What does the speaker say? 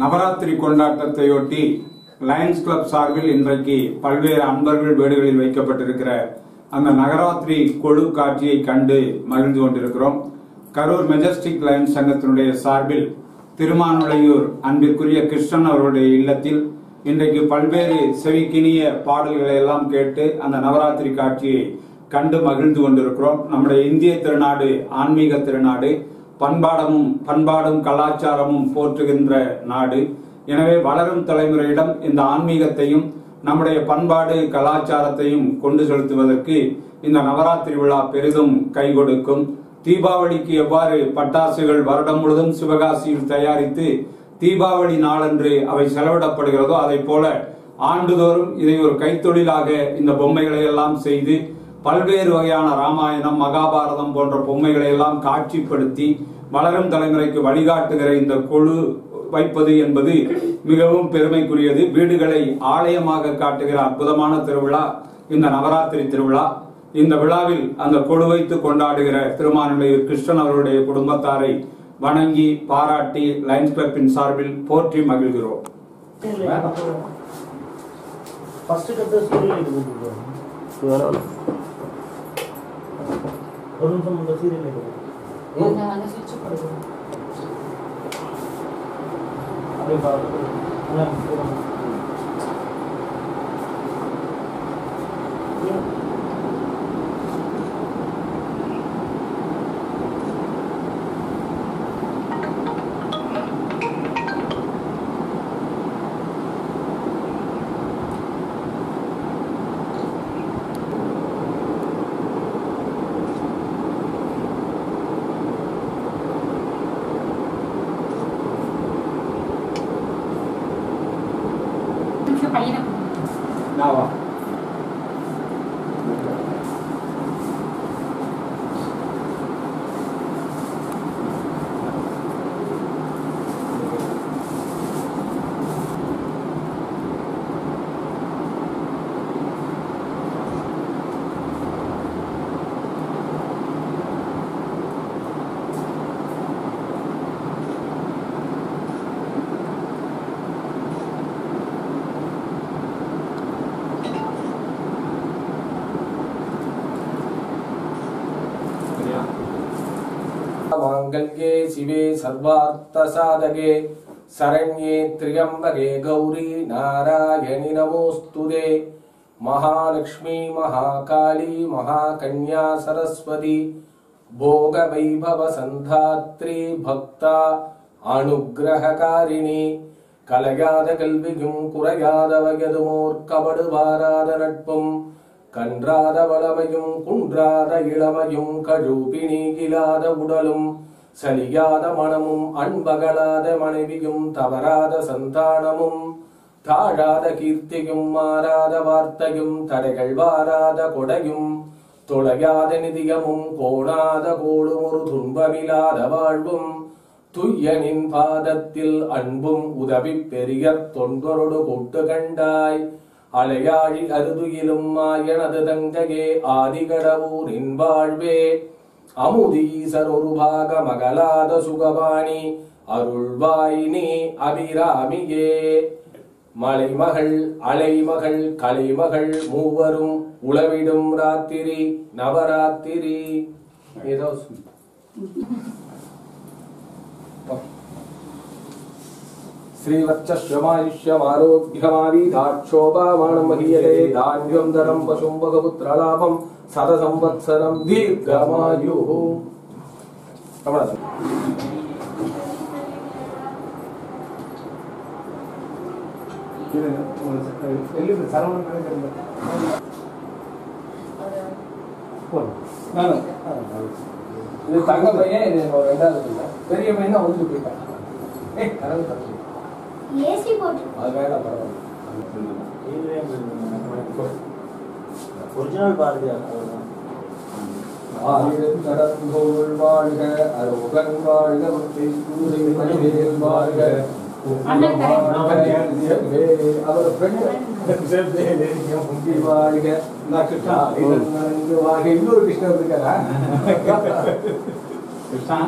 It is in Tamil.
நவராத்திரி கொண்டாட்டத்தையொட்டி லயன்ஸ் கிளப் சார்பில் இன்றைக்கு பல்வேறு அன்பர்கள் வீடுகளில் வைக்கப்பட்டிருக்கிற அந்த நகராத்திரி கொழு காட்சியை கண்டு மகிழ்ந்து கொண்டிருக்கிறோம். கரூர் மெஜஸ்டிக் லயன்ஸ் சங்கத்தினுடைய சார்பில் திருமானுளையூர் அன்பிற்குரிய கிருஷ்ணன் அவருடைய இல்லத்தில் இன்றைக்கு பல்வேறு செவிக்கினிய பாடல்களை எல்லாம் கேட்டு அந்த நவராத்திரி காட்சியை கண்டு மகிழ்ந்து கொண்டிருக்கிறோம். நம்முடைய இந்திய திருநாடு ஆன்மீக திருநாடு பண்பாடமும் பண்பாடும் கலாச்சாரமும் போற்றுகின்ற நாடு. எனவே வளரும் தலைமுறையிடம் இந்த ஆன்மீகத்தையும் நம்முடைய பண்பாடு கலாச்சாரத்தையும் கொண்டு செலுத்துவதற்கு இந்த நவராத்திரி விழா பெரிதும் கை கொடுக்கும். தீபாவளிக்கு எவ்வாறு பட்டாசுகள் வருடம் முழுதும் சிவகாசியில் தயாரித்து தீபாவளி நாளன்று அவை செலவிடப்படுகிறதோ அதை போல ஆண்டுதோறும் இதை ஒரு கைத்தொழிலாக இந்த பொம்மைகளை எல்லாம் செய்து பல்வேறு வகையான ராமாயணம் மகாபாரதம் போன்ற பொம்மைகளை எல்லாம் காட்சிப்படுத்தி வளரும் தலைமுறைக்கு வழிகாட்டுகிற இந்த கொழு வைப்பது என்பது மிகவும் பெருமைக்குரியது. வீடுகளை ஆலயமாக காட்டுகிற அற்புதமான திருவிழா இந்த நவராத்திரி திருவிழா. இந்த விழாவில் அந்த கொழு வைத்து கொண்டாடுகிற திருமாநிலையூர் கிருஷ்ணன் அவருடைய குடும்பத்தாரை வணங்கி பாராட்டி லயன்ஸ் கிளப்பின் சார்பில் போற்றி மகிழ்கிறோம். ஃபர்ஸ்ட் கத்த சீரியல் இது போட்டுருக்கோம் ஒரு நிமிஷம் இந்த சீரியல் இது அந்த அந்த சுவிட்ச் போடுவோம் அப்படியே பாருங்க அண்ணா, 那我 ಗಂಗೆ ಶಿವೆ ಸರ್ವಾರ್ಥ ಸಾಧಗೆ ಶರಣ್ಯೆ ತ್ರಿಯಂಬಗೆ ಗೌರಿ ನಾರಾಯಣಿ ನಮೋಸ್ತುದೆ ಮಹಾಲಕ್ಷ್ಮೀ ಮಹಾಕಾಳಿ ಮಹಾಕನ್ಯಾ ಸರಸ್ವತಿ. ಭೋಗ ವೈಭವ ಸಂಧಾತ್ರಿ ಭಕ್ತ ಅನುಗ್ರಹಕಾರಿಣಿ. ಕಲಯಾದ ಕಲ್ವಿಗುಂ ಕುರಯಾದ ವಗೆದು ಮೂರ್ಖ ಬಡುಬಾರಾದ ನಟ್ಪುಂ கன்றாத வளமையும் குன்றாத இளமையும் கழுப்பி நீங்கிலாத உடலும் சலியாத மனமும் அன்பகலாத மனைவியும் தவறாத சந்தானமும் தாழாத கீர்த்தியும் மாறாத வார்த்தையும் தடைகள் வாராத கொடையும் தொலையாத நிதியமும் கோணாத கோடும் ஒரு துன்பமில்லாத வாழ்வும் துய்யனின் பாதத்தில் அன்பும் உதவி பெரிய தொண்டரொடு கொட்டு கண்டாய். அலையாழி அருதுயிலும் மாயனது தங்கையே ஆதிகடவூரின் வாழ்வே. அமுதீசர் ஒரு பாக மகளாத சுகபாணி அருள்வாய் நீ அபிராமியே. மலைமகள் அலைமகள் கலைமகள் மூவரும் உளவிடும் ராத்திரி நவராத்திரி. ஏதோ சொல்லு. श्रीवत्सश्रमायुष्यमारोग्यमाविधाक्षोभामाणं महीयते धान्यं धनं पशुं भगपुत्रलाभं शतसंवत्सरं दीर्घमायुः रमणदास இது தங்க பையன் இது ஒரு ரெண்டாவது பையன் பெரிய பையன் தான் ஒன்று போயிட்டான் ஏய் கரண்ட் தப்பு ஏசி போட்டு அது வேண்டாம் பரவாயில்ல. ஒரிஜினல் பாரதியார் வாழ்க அரோகன் வாழ்க. அவர் கிருஷ்ணா இன்னொரு கிருஷ்ணர் இருக்காரா? கிருஷ்ணா?